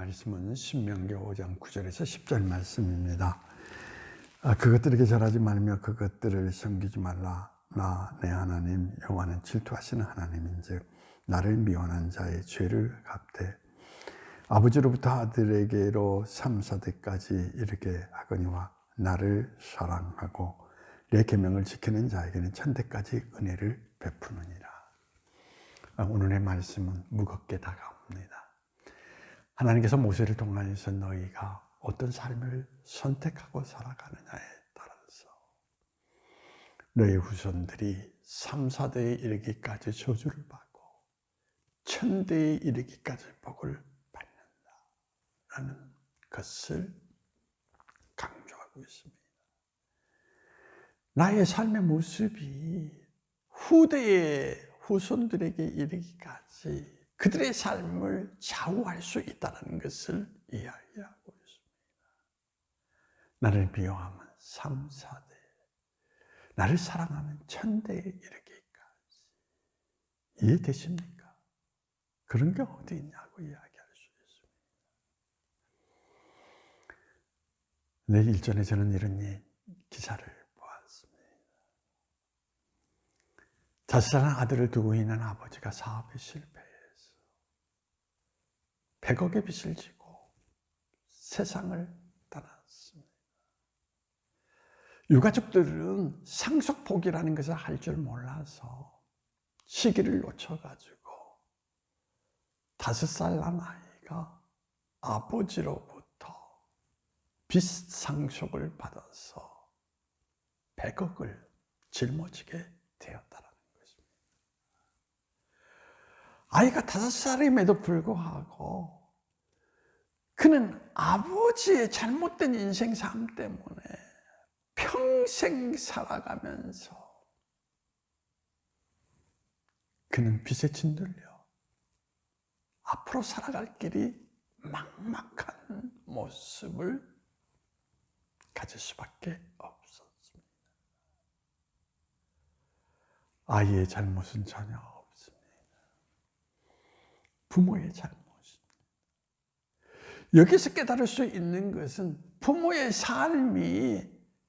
말씀은 신명기 5장 9절에서 10절 말씀입니다. 아, 그것들에게 절하지 말며 그것들을 섬기지 말라. 나 내 하나님 여호와는 질투하시는 하나님인즉 나를 미워하는 자의 죄를 갚되 아버지로부터 아들에게로 3, 4대까지 이르게 하거니와 나를 사랑하고 내 계명을 지키는 자에게는 천대까지 은혜를 베푸느니라. 아, 오늘의 말씀은 무겁게 다가옵니다. 하나님께서 모세를 통하여서 너희가 어떤 삶을 선택하고 살아가느냐에 따라서 너희 후손들이 3, 4대에 이르기까지 저주를 받고 천대에 이르기까지 복을 받는다 라는 것을 강조하고 있습니다. 나의 삶의 모습이 후대의 후손들에게 이르기까지 그들의 삶을 좌우할 수 있다는 것을 이야기하고 있습니다. 나를 미워하면 3, 4대, 나를 사랑하면 천대에 이르기까지. 이해되십니까? 그런 게 어디 있냐고 이야기할 수 있습니다. 내 일전에 저는 이런 기사를. 자식사랑 아들을 두고 있는 아버지가 사업에 실패해서 100억의 빚을 지고 세상을 떠났습니다. 유가족들은 상속복이라는 것을 할 줄 몰라서 시기를 놓쳐가지고 다섯 살 난 아이가 아버지로부터 빚 상속을 받아서 100억을 짊어지게 되었다는 것입니다. 아이가 다섯 살임에도 불구하고 그는 아버지의 잘못된 인생 삶 때문에 평생 살아가면서 그는 빚에 짓눌려 앞으로 살아갈 길이 막막한 모습을 가질 수밖에 없었습니다. 아이의 잘못은 전혀 없습니다. 부모의 잘못입니다. 여기서 깨달을 수 있는 것은 부모의 삶이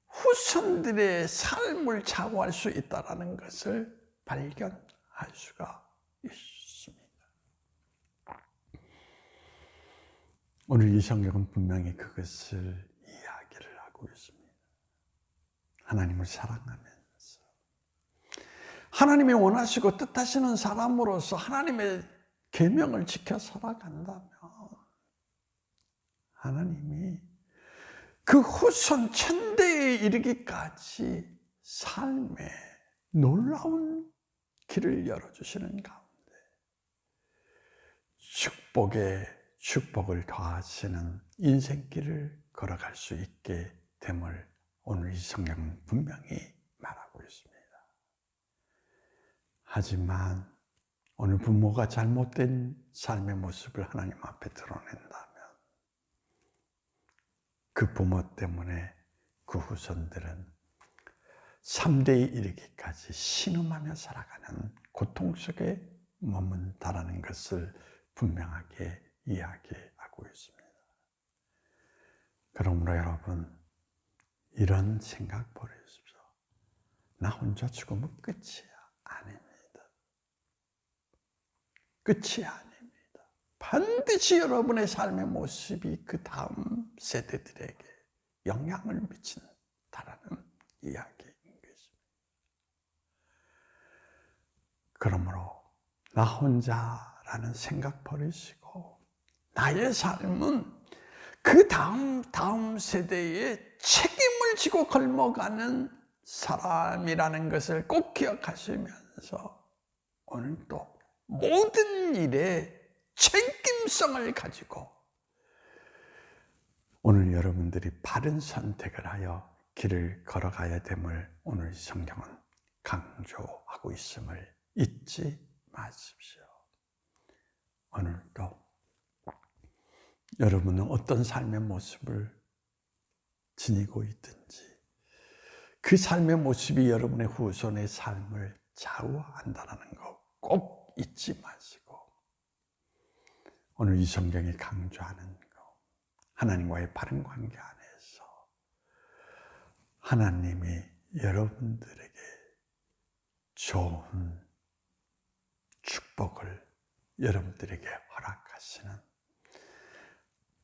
후손들의 삶을 좌우할 수 있다는 것을 발견할 수가 있습니다. 오늘 이 성경은 분명히 그것을 이야기를 하고 있습니다. 하나님을 사랑하면서 하나님이 원하시고 뜻하시는 사람으로서 하나님의 계명을 지켜 살아간다면 하나님이 그 후손 천대에 이르기까지 삶의 놀라운 길을 열어주시는 가운데 축복에 축복을 더하시는 인생길을 걸어갈 수 있게 됨을 오늘 이 성경은 분명히 말하고 있습니다. 하지만 오늘 부모가 잘못된 삶의 모습을 하나님 앞에 드러낸다면 그 부모 때문에 그 후손들은 3대에 이르기까지 신음하며 살아가는 고통 속에 머문다라는 것을 분명하게 이야기하고 있습니다. 그러므로 여러분, 이런 생각 버리십시오. 나 혼자 죽으면 끝이야. 아닙니다. 끝이 아닙니다. 반드시 여러분의 삶의 모습이 그 다음 세대들에게 영향을 미친다라는 이야기인 것입니다. 그러므로 나 혼자라는 생각 버리시고 나의 삶은 그 다음 다음 세대에 책임을 지고 걸머가는 사람이라는 것을 꼭 기억하시면서 오늘도 모든 일에 책임성을 가지고 오늘 여러분들이 바른 선택을 하여 길을 걸어가야 됨을 오늘 성경은 강조하고 있음을 잊지 마십시오. 오늘도 여러분은 어떤 삶의 모습을 지니고 있든지 그 삶의 모습이 여러분의 후손의 삶을 좌우한다는 거꼭 잊지 마시고 오늘 이 성경이 강조하는 것 하나님과의 바른 관계 안에서 하나님이 여러분들에게 좋은 축복을 여러분들에게 허락하시는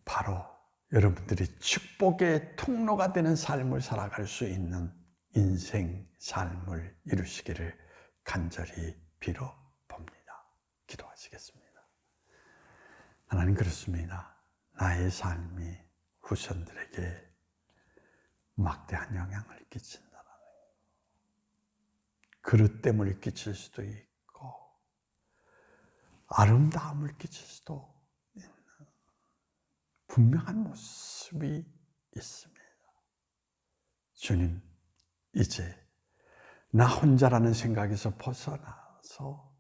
바로 여러분들이 축복의 통로가 되는 삶을 살아갈 수 있는 인생 삶을 이루시기를 간절히 빌어 봅니다. 기도하시겠습니다. 하나님 그렇습니다. 나의 삶이 후손들에게 막대한 영향을 끼친다는 그릇됨을 끼칠 수도 있고 아름다움을 끼칠 수도 있는 분명한 모습이 있습니다. 주님, 이제 나 혼자라는 생각에서 벗어나서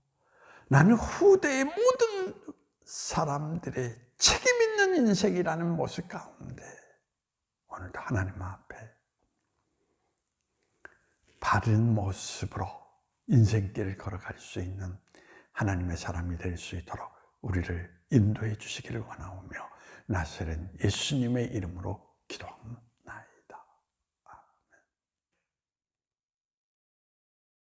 나는 후대의 모든 사람들의 책임 있는 인생이라는 모습 가운데 오늘도 하나님 앞에 바른 모습으로 인생길을 걸어갈 수 있는 하나님의 사람이 될 수 있도록 우리를 인도해 주시기를 원하오며 나사렛 예수님의 이름으로 기도합니다.